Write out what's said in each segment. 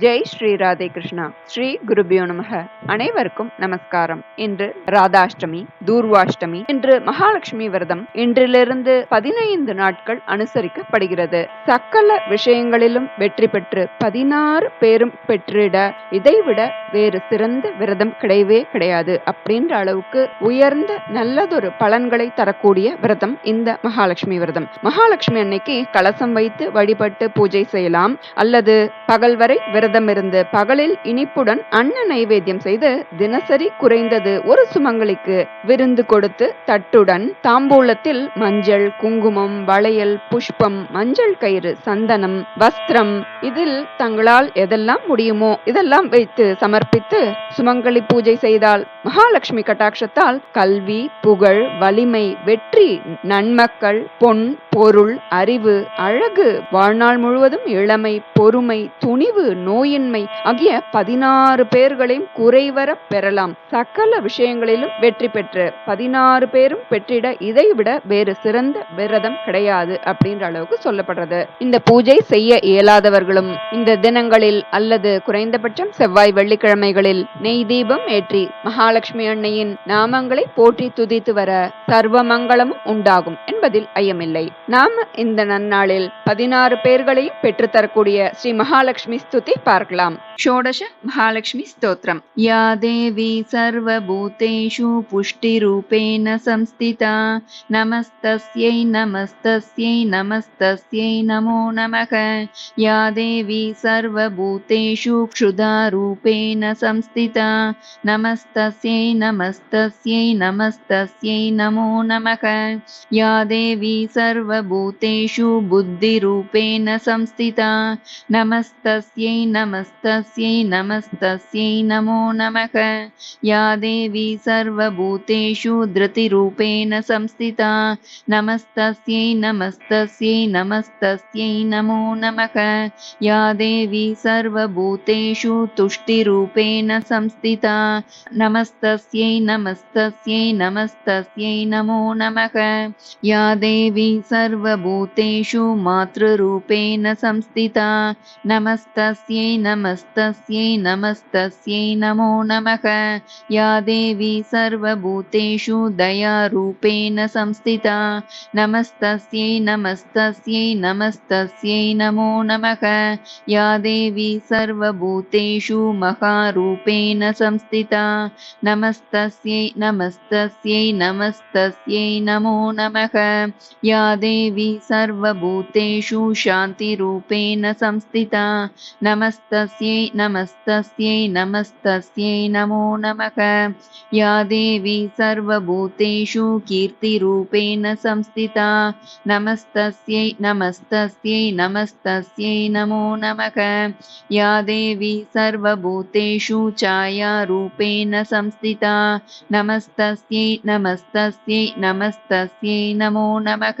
ஜெய் ஸ்ரீ ராதே கிருஷ்ணா. ஸ்ரீ குருபியோ நமக. அனைவருக்கும் நமஸ்காரம். இன்று ராதாஷ்டமி தூர்வாஷ்டமி இன்று மகாலட்சுமி விரதம் இன்றிலிருந்து பதினைந்து நாட்கள் அனுசரிக்கப்படுகிறது. சக்கல விஷயங்களிலும் வெற்றி பெற்று பதினாறு பேரும் பெற்றிட இதைவிட வேறு சிறந்த விரதம் கிடையவே கிடையாது அப்படின்ற அளவுக்கு உயர்ந்த நல்லதொரு பலன்களை தரக்கூடிய விரதம் இந்த மகாலட்சுமி விரதம். மகாலட்சுமி அன்னைக்கு கலசம் வைத்து வழிபட்டு பூஜை செய்யலாம். அல்லது பகல் வரை விரதம் இருந்து பகலில் இனிப்புடன் அன்ன நைவேத்தியம் செய்து தினசரி குறைந்தது ஒரு சுமங்கலிக்கு விருந்து கொடுத்து தட்டுடன் தாம்பூலத்தில் மஞ்சள் குங்குமம் வளையல் புஷ்பம் மஞ்சள் கயிறு சந்தனம் வஸ்திரம் இதில் தங்களால் எதெல்லாம் முடியுமோ இதெல்லாம் வைத்து சமர்ப்பித்து சுமங்கலி பூஜை செய்தால் மகாலட்சுமி கட்டாட்சத்தால் கல்வி புகழ் வலிமை வெற்றி நன்மக்கள் பொன் பொருள் அறிவு அழகு வாழ்நாள் முழுவதும் இளமை பொறுமை துணிவு நோயின்மை ஆகிய பதினாறு பேர்களையும் குறைவர பெறலாம். சகல விஷயங்களிலும் வெற்றி பெற்று பதினாறு பேரும் பெற்றிட இதை விட வேறு சிறந்த விரதம் கிடையாது அப்படின்ற அளவுக்கு சொல்லப்படுறது. இந்த பூஜை செய்ய இயலாதவர்களும் இந்த தினங்களில் அல்லது குறைந்தபட்சம் செவ்வாய் வெள்ளிக்கிழமைகளில் நெய் தீபம் ஏற்றி மகாலட்சுமி அன்னையின் நாமங்களை போற்றி துதித்து வர சர்வ மங்களமும் உண்டாகும் என்பதில் ஐயமில்லை. நாம் இந்த நன்னாளில் பதினாறு பேர்களையும் பெற்றுத்தரக்கூடிய ஸ்ரீ மகாலட்சுமி ஸ்துதி பார்க்கலாம். ஷோடச மகாலட்சுமி ஸ்தோத்திரம். யா தேவி புஷ்டி புஷ்டிரூபேண சம்ஸ்திதா நமஸ்தஸ்யை நமஸ்தஸ்யை நமஸ்தஸ்யை நமோ நமக. யா தேவி சர்வபூதேஷு க்ஷுதாரூபேண சம்ஸ்திதா நமஸ்தஸ்யை நமஸ்தஸ்யை நமஸ்தஸ்யை நமோ நமக. யா தேவி சர்வ सर्वभूतेषु बुद्धिरूपेण संस्थिता। नमस्तस्यै नमस्तस्यै नमस्तस्यै नमो नमः। या देवी सर्वभूतेषु धृतिरूपेण संस्थिता। नमस्तस्यै नमस्तस्यै नमस्तस्यै नमो नमः। या देवी सर्वभूतेषु तुष्टिरूपेण संस्थिता। नमस्तस्यै नमस्तस्यै नमस्तस्यै नमो नमः। या देवी सर्वभूतेषु मातृरूपेण संस्थिता। नमस्तस्यै नमस्तस्यै नमस्तस्यै नमो नमः। या देवी सर्वभूतेषु दयारूपेण संस्थिता। नमस्तस्यै नमस्तस्यै नमस्तस्यै नमो नमः। या देवी सर्वभूतेषु महारूपेण संस्थिता। नमस्तस्यै नमस्तस्यै नमस्तस्यै नमो नमः। या देवी सर्वभूतेषु शान्तिरूपेण संस्थिता। नमस्तस्यै नमस्तस्यै नमस्तस्यै नमो नमः। या देवी सर्वभूतेषु कीर्तिरूपेण संस्थिता। नमस्तस्यै नमस्तस्यै नमस्तस्यै नमो नमः। या देवी सर्वभूतेषु छायारूपेण संस्थिता। नमस्तस्यै नमस्तस्यै नमस्तस्यै नमो नमः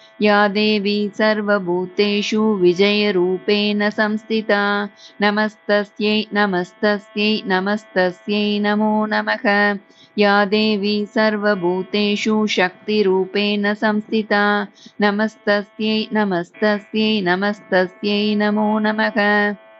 या देवी सर्वभूतेषु विजयरूपेण संस्थिता। नमस्तस्यै नमस्तस्यै नमस्तस्यै नमो नमः। या देवी सर्वभूतेषु शक्तिरूपेण संस्थिता। नमस्तस्यै नमस्तस्यै नमस्तस्यै नमो नमः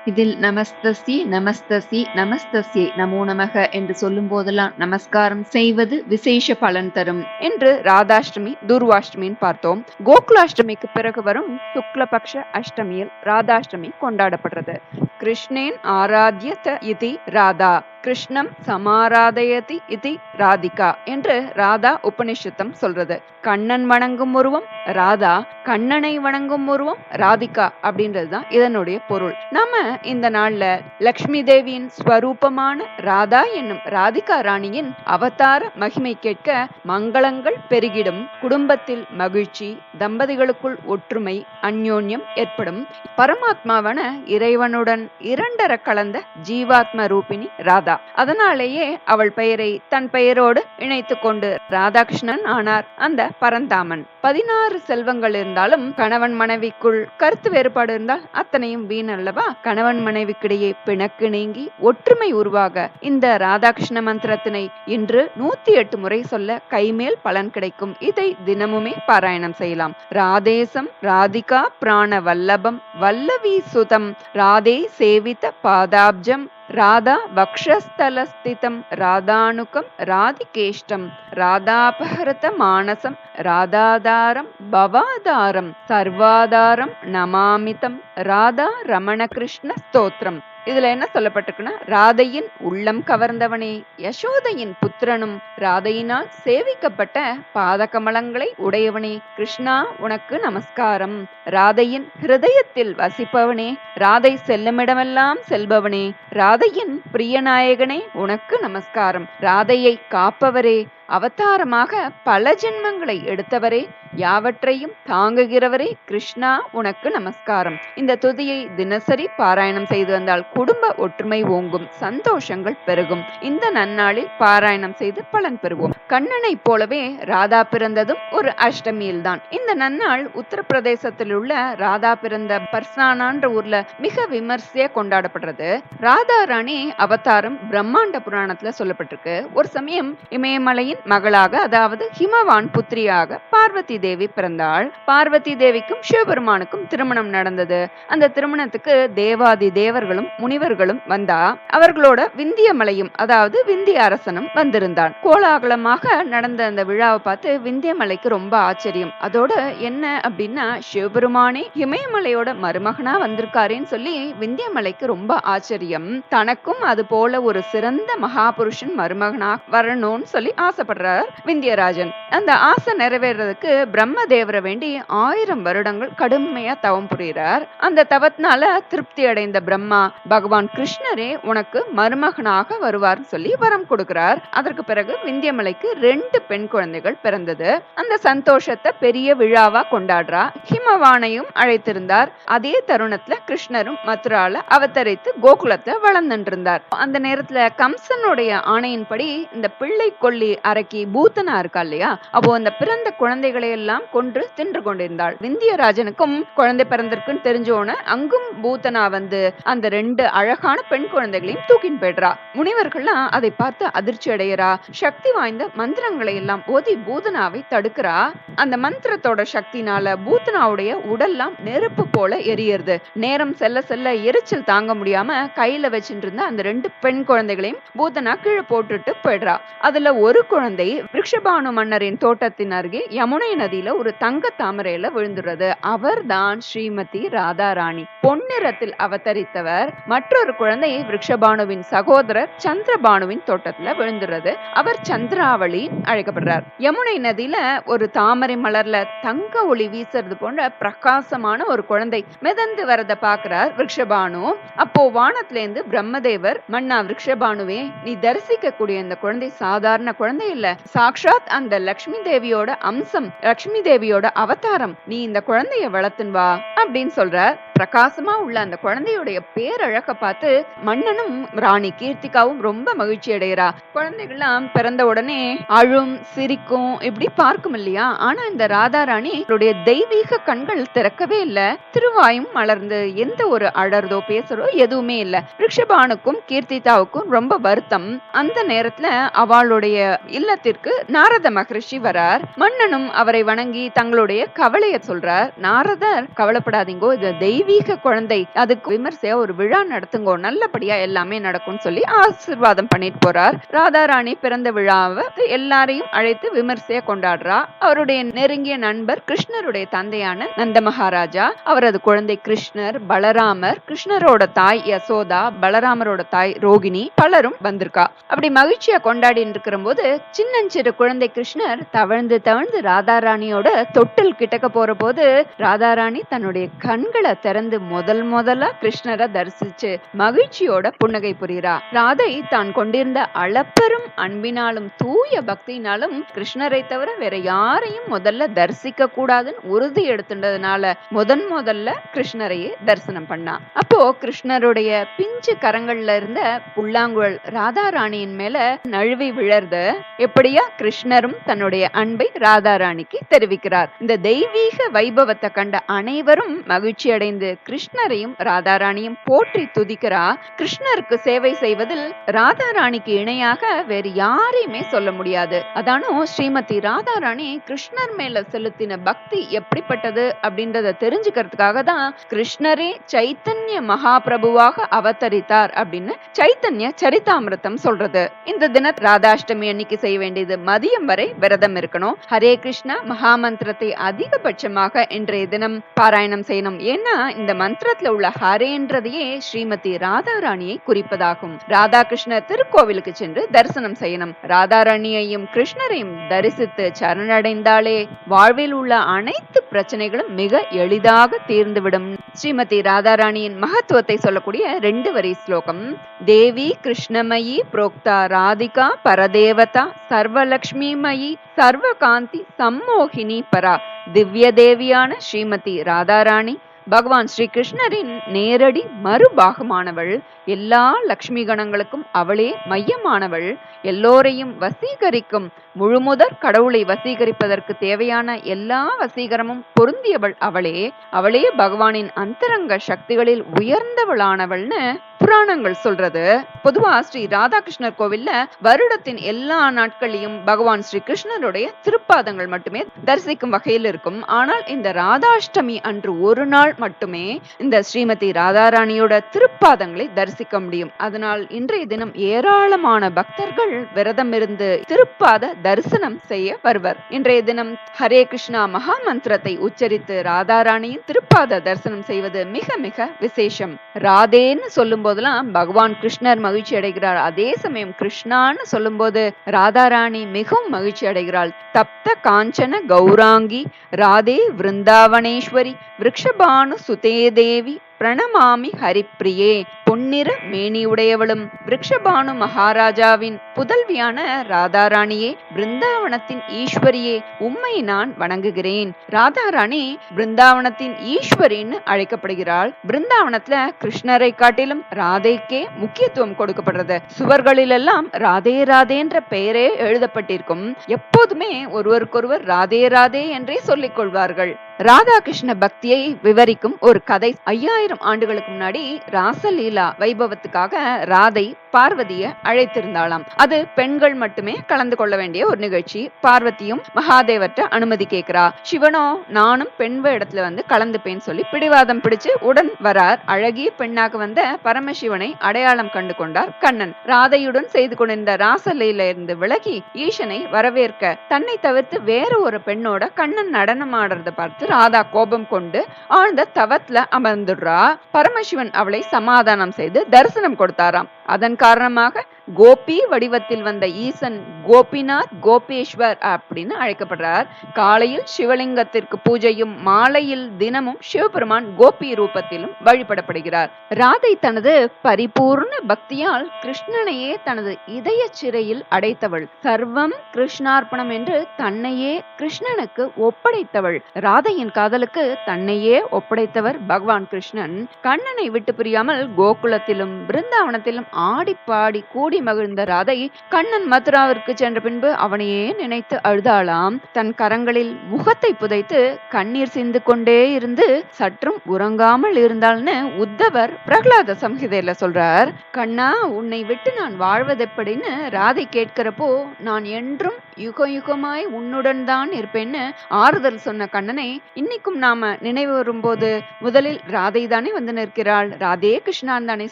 இதில் நமஸ்தசி நமஸ்தசி நமஸ்தசி நமோ நமக என்று சொல்லும் போதெல்லாம் நமஸ்காரம் செய்வது விசேஷ பலன் தரும். என்று ராதாஷ்டமி துர்வாஷ்டமின்னு பார்த்தோம். கோகுலாஷ்டமிக்கு பிறகு வரும் சுக்லபக்ஷ அஷ்டமியில் ராதாஷ்டமி கொண்டாடப்படுறது. கிருஷ்ணேன் ஆராத்யத இதி ராதா கிருஷ்ணம் சமாராதயதி இது ராதிகா என்று ராதா உபனிஷத்தம் சொல்றது. கண்ணன் வணங்கும் உருவம் ராதா கண்ணனை வணங்கும் உருவம் ராதிகா அப்படின்றதுதான் இதனுடைய பொருள். நம்ம இந்த நாள்ல லக்ஷ்மி தேவியின் ஸ்வரூபமான ராதா என்னும் ராதிகா ராணியின் அவதார மகிமை கேட்க மங்களங்கள் பெருகிடும். குடும்பத்தில் மகிழ்ச்சி தம்பதிகளுக்குள் ஒற்றுமை அந்யோன்யம் ஏற்படும். பரமாத்மாவான இறைவனுடன் இரண்டர கலந்த ஜீவாத்ம ரூபிணி ராதா. அதனாலேயே அவள் பெயரை தன் பெயரோடு இணைத்து கொண்டு ராதாகிருஷ்ணன் ஆனார் அந்த பரந்தாமன். பதினாறு செல்வங்கள் இருந்தாலும் கணவன் மனைவிக்குள் கருத்து வேறுபாடு இருந்தால் அத்தனையும் வீண் அல்லவா? கணவன் மனைவிக்கிடையே பிணக்கு நீங்கி ஒற்றுமை உருவாக இந்த ராதாகிருஷ்ண மந்திரத்தினை இன்று நூத்தி எட்டு முறை சொல்ல கைமேல் பலன் கிடைக்கும். இதை தினமுமே பாராயணம் செய்யலாம். ராதேசம் ராதிகா பிராண வல்லபம் வல்லவி சுதம் ராதே सेवितपादाब्जं राधा वक्षस्थलस्थितं राधानुकं राधिकेष्टं राधापहृतमानसं राधाधारं भवाधारं सर्वाधारं नमामितं राधा रमणकृष्णस्तोत्रम् இதுல என்ன சொல்லப்பட்டிருக்குன்னா ராதையின் உள்ளம் கவர்ந்தவனே யசோதையின் புத்திரனும் ராதையினால் சேவிக்கப்பட்ட பாதகமலங்களை உடையவனே கிருஷ்ணா உனக்கு நமஸ்காரம். ராதையின் ஹிருதயத்தில் வசிப்பவனே ராதை செல்லுமிடமெல்லாம் செல்பவனே ராதையின் பிரியநாயகனே உனக்கு நமஸ்காரம். ராதையை காப்பவரே அவதாரமாக பல ஜென்மங்களை எடுத்தவரே யாவற்றையும் தாங்குகிறவரே கிருஷ்ணா உனக்கு நமஸ்காரம். இந்த துதியை தினசரி பாராயணம் செய்து வந்தால் குடும்ப ஒற்றுமை ஓங்கும் சந்தோஷங்கள் பெருகும். இந்த நன்னாளில் பாராயணம் செய்து பலன் பெறுவோம். கண்ணனை போலவே ராதா பிறந்ததும் ஒரு அஷ்டமியில்தான். இந்த நன்னாள் உத்தரப்பிரதேசத்தில் உள்ள ராதா பிறந்த பர்சானான்ற ஊர்ல மிக விமர்சையா கொண்டாடப்படுறது. ராதா ராணி அவதாரம் பிரம்மாண்ட புராணத்துல சொல்லப்பட்டிருக்கு. ஒரு சமயம் இமயமலையின் மகளாக அதாவது ஹிமவான் புத்திரியாக பார்வதி தேவி தேவி பிறந்தாள். பார்வதி தேவிக்கும் சிவபெருமானுக்கும் திருமணம் நடந்தது. அந்த திருமணத்துக்கு தேவாதி தேவர்களும் முனிவர்களும் வந்தா அவர்களோட விந்திய மலையும் அதாவது விந்திய அரசனும் வந்திருந்தான் கோலாகலமாக நடந்த அந்த விழாவை பார்த்து விந்திய மலைக்கு ரொம்ப ஆச்சரியம். அதோட என்ன அப்படின்னா சிவபெருமானே இமயமலையோட மருமகனா வந்திருக்காருன்னு சொல்லி விந்திய மலைக்கு ரொம்ப ஆச்சரியம். தனக்கும் அது போல ஒரு சிறந்த மகாபுருஷன் மருமகனா வரணும்னு சொல்லி ஆசைப்படுறார் விந்தியராஜன். அந்த ஆசை நிறைவேறதுக்கு பிரம்ம தேவரை வேண்டி ஆயிரம் வருடங்கள் கடுமையா தவம் புரிகிறார். அந்த தவத்தினால திருப்தி அடைந்த பிரம்மா பகவான் கிருஷ்ணரே உனக்கு மருமகனாக வருவார்னு சொல்லி வரம் கொடுக்கிறார். அதற்கு பிறகு விந்தியமலைக்கு ரெண்டு பெண் குழந்தைகள் பிறந்தது. அந்த சந்தோஷத்தை பெரிய விழாவா கொண்டாடுறா. ஹிமவானையும் அழைத்திருந்தார். அதே தருணத்துல கிருஷ்ணரும் மதுரால அவதரித்து கோகுலத்தை வளர்ந்துட்டு இருந்தார் அந்த நேரத்துல கம்சனுடைய ஆணையின்படி இந்த பிள்ளை கொல்லி அரக்கி பூத்தனா இருக்கா இல்லையா? அப்போ அந்த பிறந்த குழந்தைகளை எல்லாம் கொன்று தின்று கொண்டிருந்தாள். விந்தியராஜனுக்கும் குழந்தை பிறந்திருக்குன்னு தெரிஞ்சோன அங்கும் பூத்தனா வந்து அந்த ரெண்டு அழகான பெண் குழந்தைகளையும் தூக்கின் போயிடுறா. முனிவர்கள்லாம் அதை பார்த்து அதிர்ச்சி அடையறா. சக்தி வாய்ந்த மந்திரங்களை எல்லாம் ஓதி பூதனாவை தடுக்கிறா. அந்த மந்திரத்தோட சக்தினால பூத்தனாவுடைய உடல்லாம் நெருப்பு போல எரியறது. நேரம் செல்ல செல்ல எரிச்சல் தாங்க முடியாம கையில வச்சுட்டு இருந்த அந்த ரெண்டு பெண் குழந்தைகளையும் பூதனா கீழே போட்டுட்டு போயிடுறா. அதுல ஒரு குழந்தை ரிஷபானு மன்னரின் தோட்டத்தின் அருகே யமுனை பாதியில ஒரு தங்க தாமரையில விழுந்துடுறது. அவர் தான் ஸ்ரீமதி ராதாராணி. பொன்னிறத்தில் அவதரித்தவர் மற்றொரு குழந்தை ரிஷபானுவின் சகோதரர் சந்திரபானுவின் தோட்டத்துல விழுந்துடுறது. அவர் சந்திராவளி அழைக்கப்படுறார். யமுனை நதியில ஒரு தாமரை மலர்ல தங்க ஒளி வீசுறது போன்ற பிரகாசமான ஒரு குழந்தை மிதந்து வரத பாக்குறார் விருஷபானு அப்போ வானத்துல இருந்து பிரம்மதேவர் மன்னா விருஷபானுவே நீ தரிசிக்க கூடிய இந்த குழந்தை சாதாரண குழந்தை இல்ல. சாக்ஷாத் அந்த லக்ஷ்மி தேவியோட அம்சம் லக்ஷ்மி தேவியோட அவதாரம். நீ இந்த குழந்தைய வளர்த்துன் வா. அப்படின்னு சொல்றார் பிரகாசமா உள்ள அந்த குழந்தையுடைய பேரழக பார்த்து மன்னனும் ராணி கீர்த்திகாவும் ரொம்ப மகிழ்ச்சி அடைகிறா குழந்தைகள்லாம் பிறந்த உடனே அழும் சிரிக்கும் இப்படி பார்க்கும் இல்லையா? ஆனா இந்த ராதா ராணி அவருடைய தெய்வீக கண்கள் திறக்கவே இல்ல. திருவாயும் மலர்ந்து எந்த ஒரு அழறதோ பேசுறதோ எதுவுமே இல்ல. ரிஷபானுக்கும் கீர்த்திதாவுக்கும் ரொம்ப வருத்தம். அந்த நேரத்துல அவளுடைய இல்லத்திற்கு நாரத மகரிஷி வரார். மன்னனும் அவரை வணங்கி தங்களுடைய கவலைய சொல்றார். நாரதர் கவலைப்பட கவலைப்படாதீங்கோ. இது தெய்வீக குழந்தை. அதுக்கு விமர்சையா ஒரு விழா நடத்துங்கோ. நல்லபடியா எல்லாமே நடக்கும்னு சொல்லி ஆசிர்வாதம் பண்ணிட்டு போறார். ராதாராணி பிறந்த விழாவை எல்லாரையும் அழைத்து விமர்சையா கொண்டாடுறா. அவருடைய நெருங்கிய நண்பர் கிருஷ்ணருடைய தந்தையான நந்த மகாராஜா அவரது குழந்தை கிருஷ்ணர் பலராமர் கிருஷ்ணரோட தாய் யசோதா பலராமரோட தாய் ரோகிணி பலரும் வந்திருக்கா. அப்படி மகிழ்ச்சியா கொண்டாடிட்டு இருக்கிற போது சின்னஞ்சிறு குழந்தை கிருஷ்ணர் தவழ்ந்து தவழ்ந்து ராதாராணியோட தொட்டில் கிட்டக்க போற போது ராதாராணி தன்னுடைய தன்னுடைய கண்களை திறந்து முதல் முதல்ல கிருஷ்ணரை தரிசிச்சு மகிழ்ச்சியோட புன்னகை புரிகிறா ராதை தான் கொண்டிருந்த அளப்பெரும் அன்பினாலும் தூய பக்தினாலும் கிருஷ்ணரை தவிர வேற யாரையும் முதல்ல தரிசிக்க கூடாதுன்னு உறுதி எடுத்துட்டதுனால முதன் முதல்ல கிருஷ்ணரையே தரிசனம் பண்ணா. அப்போ கிருஷ்ணருடைய பிஞ்சு கரங்கள்ல இருந்த புல்லாங்குழல் ராதா ராணியின் மேல நழுவி விழறது எப்படியா கிருஷ்ணரும் தன்னுடைய அன்பை ராதா ராணிக்கு தெரிவிக்கிறார். இந்த தெய்வீக வைபவத்தை கண்ட அனைவரும் மகிழ்ச்சி அடைந்து கிருஷ்ணரையும் ராதாராணியும் போற்றி துதிக்கிறா. கிருஷ்ணருக்கு சேவை செய்வதில் ராதாராணிக்கு இணையாக வேறு யாரையுமே சொல்ல முடியாது. அதானும் ஸ்ரீமதி ராதாராணி கிருஷ்ணர் மேல செலுத்தின பக்தி எப்படிப்பட்டது அப்படின்றத தெரிஞ்சுக்கிறதுக்காக தான் கிருஷ்ணரே சைத்தன்ய மகாபிரபுவாக அவதரித்தார் அப்படின்னு சைத்தன்ய சரிதாமிரதம் சொல்றது. இந்த தின ராதாஷ்டமி அன்னைக்கு செய்ய வேண்டியது மதியம் வரை விரதம் இருக்கணும். ஹரே கிருஷ்ணா மகாமந்திரத்தை அதிகபட்சமாக இன்றைய தினம் பாராயணம் செய்யணும். ஏன்னா இந்த மந்திரத்துல உள்ள ஹரேன்றதையே ஸ்ரீமதி ராதாராணியை குறிப்பதாகும். ராதாகிருஷ்ணர் திருக்கோவிலுக்கு சென்று தரிசனம் செய்யணும். ராதாராணியையும் கிருஷ்ணரையும் தரிசித்து சரணடைந்தாலே வாழ்வில் உள்ள அனைத்து பிரச்சனைகளும் மிக எளிதாக தீர்ந்துவிடும். ஸ்ரீமதி ராதாராணியின் மகத்துவத்தை சொல்லக்கூடிய ரெண்டு வரி ஸ்லோகம். தேவி கிருஷ்ணமயி புரோக்தா ராதிகா பரதேவதா சர்வலக்ஷ்மிமயி சர்வகாந்தி சம்மோகினி பரா. திவ்ய தேவியான ஸ்ரீமதி ராதாராணி பகவான் ஸ்ரீ கிருஷ்ணரின் நேரடி மறுபாகமானவள். எல்லா லக்ஷ்மி கணங்களுக்கும் அவளே மையமானவள். எல்லோரையும் வசீகரிக்கும் முழுமுதற் கடவுளை வசீகரிப்பதற்கு தேவையான எல்லா வசீகரமும் பொருந்தியவள் அவளே. அவளே பகவானின் அந்தரங்க சக்திகளில் உயர்ந்தவளானவள்னு புராணங்கள் சொல்றது. பொதுவா ஸ்ரீ ராதாகிருஷ்ணர் கோவில்ல வருடத்தின் எல்லா நாட்களையும் பகவான் ஸ்ரீ கிருஷ்ணருடைய திருப்பாதங்கள் மட்டுமே தரிசிக்கும் வகையில் இருக்கும். ஆனால் இந்த ராதாஷ்டமி அன்று ஒரு நாள் மட்டுமே இந்த ஸ்ரீமதி ராதாராணியோட திருப்பாதங்களை தரிசிக்க முடியும். அதனால் இன்றைய தினம் ஏராளமான பக்தர்கள் விரதம் இருந்து திருப்பாத தரிசனம் செய்ய வருவர். இன்றைய தினம் ஹரே கிருஷ்ணா மகா மந்திரத்தை உச்சரித்து ராதாராணியின் திருப்பாத தரிசனம் செய்வது மிக மிக விசேஷம். ராதேன்னு சொல்லும்போது போதெல்லாம் பகவான் கிருஷ்ணர் மகிழ்ச்சி அடைகிறார். அதே சமயம் கிருஷ்ணான்னு சொல்லும்போது ராதாராணி மிகவும் மகிழ்ச்சி அடைகிறாள். தப்த காஞ்சன கௌராங்கி ராதே விருந்தாவனேஸ்வரி விரக்ஷபானு சுதே தேவி பிரணமாமி ஹரிப்பிரியே. பொன்னிற மேனியுடையவளும் விரக்ஷபானு மகாராஜாவின் புதல்வியான ராதாராணியே பிருந்தாவனத்தின் ஈஸ்வரியே உம்மை நான் வணங்குகிறேன். ராதாராணி பிருந்தாவனத்தின் ஈஸ்வரின்னு அழைக்கப்படுகிறாள். பிருந்தாவனத்துல கிருஷ்ணரை காட்டிலும் ராதைக்கே முக்கியத்துவம் கொடுக்கப்படுறது. சுவர்களிலெல்லாம் ராதே ராதேன்ற பெயரே எழுதப்பட்டிருக்கும். எப்போதுமே ஒருவருக்கொருவர் ராதே ராதே என்றே சொல்லிக் கொள்வார்கள். ராதாகிருஷ்ண பக்தியை விவரிக்கும் ஒரு கதை. ஐயாயிரம் ஆண்டுகளுக்கு முன்னாடி ராசலீலா வைபவத்துக்காக ராதை பார்வதிய அழைத்திருந்தாளாம். அது பெண்கள் மட்டுமே கலந்து கொள்ள வேண்டிய ஒரு நிகழ்ச்சி. பார்வதியும் மகாதேவர்ட்ட அனுமதி கேட்கிறா. சிவனோ நானும் பெண் இடத்துல வந்து கலந்துப்பேன்னு சொல்லி பிடிவாதம் பிடிச்சு உடன் வரார். அழகிய பெண்ணாக வந்த பரமசிவனை அடையாளம் கண்டு கொண்டார் கண்ணன். ராதையுடன் செய்து கொண்டிருந்த ராசலீல இருந்து விலகி ஈசனை வரவேற்க. தன்னை தவிர்த்து வேற ஒரு பெண்ணோட கண்ணன் நடனம் ஆடுறத பார்த்து ராதா கோபம் கொண்டு ஆழ்ந்த தவத்துல அமர்ந்துடுறா. பரமசிவன் அவளை சமாதானம் செய்து தரிசனம் கொடுத்தாராம். அதன் காரணமாக கோபி வடிவத்தில் வந்த ஈசன் கோபிநாத் கோபேஸ்வர் அப்படின்னு அழைக்கப்படுறார். காலையில் சிவலிங்கத்திற்கு பூஜையும் மாலையில் தினமும் சிவபெருமான் கோபி ரூபத்திலும் வழிபடப்படுகிறார். ராதை தனது பரிபூர்ண பக்தியால் கிருஷ்ணனையே தனது இதய சிறையில் அடைத்தவள். சர்வம் கிருஷ்ணார்ப்பணம் என்று தன்னையே கிருஷ்ணனுக்கு ஒப்படைத்தவள். ராதையின் காதலுக்கு தன்னையே ஒப்படைத்தவர் பகவான் கிருஷ்ணன். கண்ணனை விட்டு பிரியாமல் கோகுலத்திலும் பிருந்தாவனத்திலும் ஆடி பாடி கூடி மகிழ்ந்த ராதை கண்ணன் மதுராவிற்கு சென்ற பின்பு அவனையே நினைத்து அழுதாளாம். தன் கரங்களில் முகத்தை புதைத்து கண்ணீர் சிந்து கொண்டே இருந்து சற்றும் உறங்காமல் இருந்தாள்னு உத்தவர் பிரகலாத சம்ஹிதையில சொல்றார். கண்ணா உன்னை விட்டு நான் வாழ்வதெப்படின்னு ராதை கேட்கிறப்போ நான் என்றும் யுக யுகமாய் உன்னுடன் தான் இருப்பேன்னு ஆறுதல் சொன்ன கண்ணனை இன்னைக்கும் நாம நினைவு வரும்போது முதலில் ராதை தானே வந்து நிற்கிறாள். ராதே கிருஷ்ணான் தானே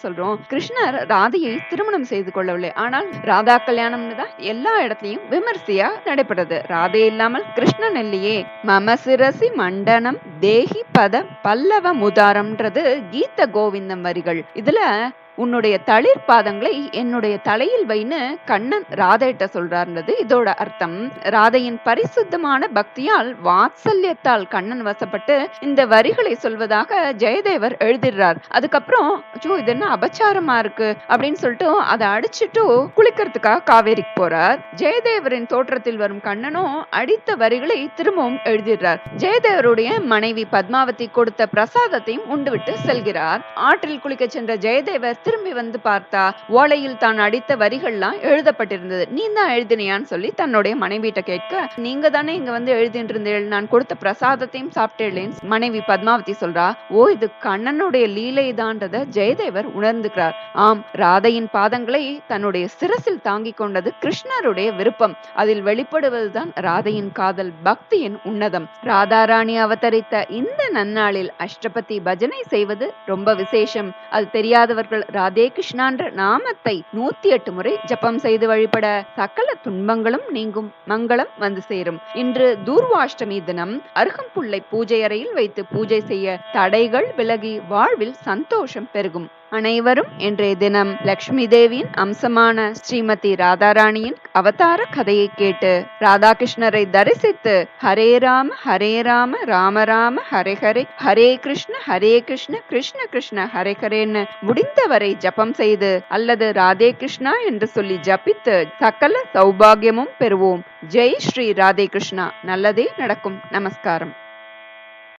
சொல்றோம். கிருஷ்ணர் ராதையை திருமணம் செய்து கொள்ளவில்லை ஆனால் ராதா கல்யாணம்னு தான் எல்லா இடத்துலயும் விமர்சையா நடைபெறது ராதே இல்லாமல் கிருஷ்ணன் இல்லையே. மம சிரசி மண்டனம் தேகி பத பல்லவ முதாரம்ன்றது கீத கோவிந்தம் வரிகள். இதுல உன்னுடைய தளிர் பாதங்களை என்னுடைய தலையில் வைன்னு கண்ணன் ராதையிட்ட சொல்றாருன்றது. இதோட அர்த்தம் ராதையின் பரிசுத்தமான பக்தியால் வாத்சல்யத்தால் கண்ணன் வசப்பட்டு இந்த வரிகளை சொல்வதாக ஜெயதேவர் எழுதிடுறார். அதுக்கப்புறம் ஐயோ இது என்ன அபச்சாரமா இருக்கு? அப்படின்னு சொல்லிட்டு அதை அடிச்சுட்டு குளிக்கிறதுக்காக காவேரிக்கு போறார். ஜெயதேவரின் தோற்றத்தில் வரும் கண்ணனும் அடித்த வரிகளை திரும்பவும் எழுதிடுறார். ஜெயதேவருடைய மனைவி பத்மாவதி கொடுத்த பிரசாதத்தையும் உண்டுவிட்டு செல்கிறார். ஆற்றில் குளிக்க சென்ற ஜெயதேவர் திரும்பி வந்து பார்த்தா ஓலையில் தான் அடித்த வரிகள்லாம் எழுதப்பட்டிருந்தது. நீ தான் எழுதினியான்னு சொல்லி தன்னுடைய மனைவிட்ட கேட்க நீங்க தானே இங்க வந்து எழுதிட்டு இருந்தீள் நான் கொடுத்த பிரசாதத்தையும் சாப்பிட்டேன் மனைவி பத்மாவதி சொல்றா ஓ இது கண்ணனுடைய லீலைதான்றத ஜெயதேவர் உணர்ந்துக்கிறார். ஆம் ராதையின் பாதங்களை தன்னுடைய சிரசில் தாங்கிக் கொண்டது கிருஷ்ணருடைய விருப்பம். அதில் வெளிப்படுவதுதான் ராதையின் காதல் பக்தியின் உன்னதம். ராதாராணி அவதரித்த இந்த நன்னாளில் அஷ்டபதி பஜனை செய்வது ரொம்ப விசேஷம். அது தெரியாதவர்கள் ராதே கிருஷ்ணான்ற நாமத்தை நூத்தி எட்டு முறை ஜபம் செய்து வழிபட சகல துன்பங்களும் நீங்கும் மங்களம் வந்து சேரும். இன்று தூர்வாஷ்டமி தினம் அருகம்புல்லை பூஜை அறையில் வைத்து பூஜை செய்ய தடைகள் விலகி வாழ்வில் சந்தோஷம் பெருகும். அனைவரும் இன்றைய தினம் லக்ஷ்மி தேவியின் அம்சமான ஸ்ரீமதி ராதாராணியின் அவதார கதையை கேட்டு ராதாகிருஷ்ணரை தரிசித்து ஹரே ராம ஹரே ராம ராம ராம ஹரே ஹரே ஹரே கிருஷ்ண ஹரே கிருஷ்ண கிருஷ்ண கிருஷ்ண ஹரே ஹரேன்னு முடிந்தவரை ஜபம் செய்து அல்லது ராதே கிருஷ்ணா என்று சொல்லி ஜபித்து சகல சௌபாகியமும் பெறுவோம். ஜெய் ஸ்ரீ ராதே கிருஷ்ணா. நல்லதே நடக்கும். நமஸ்காரம்.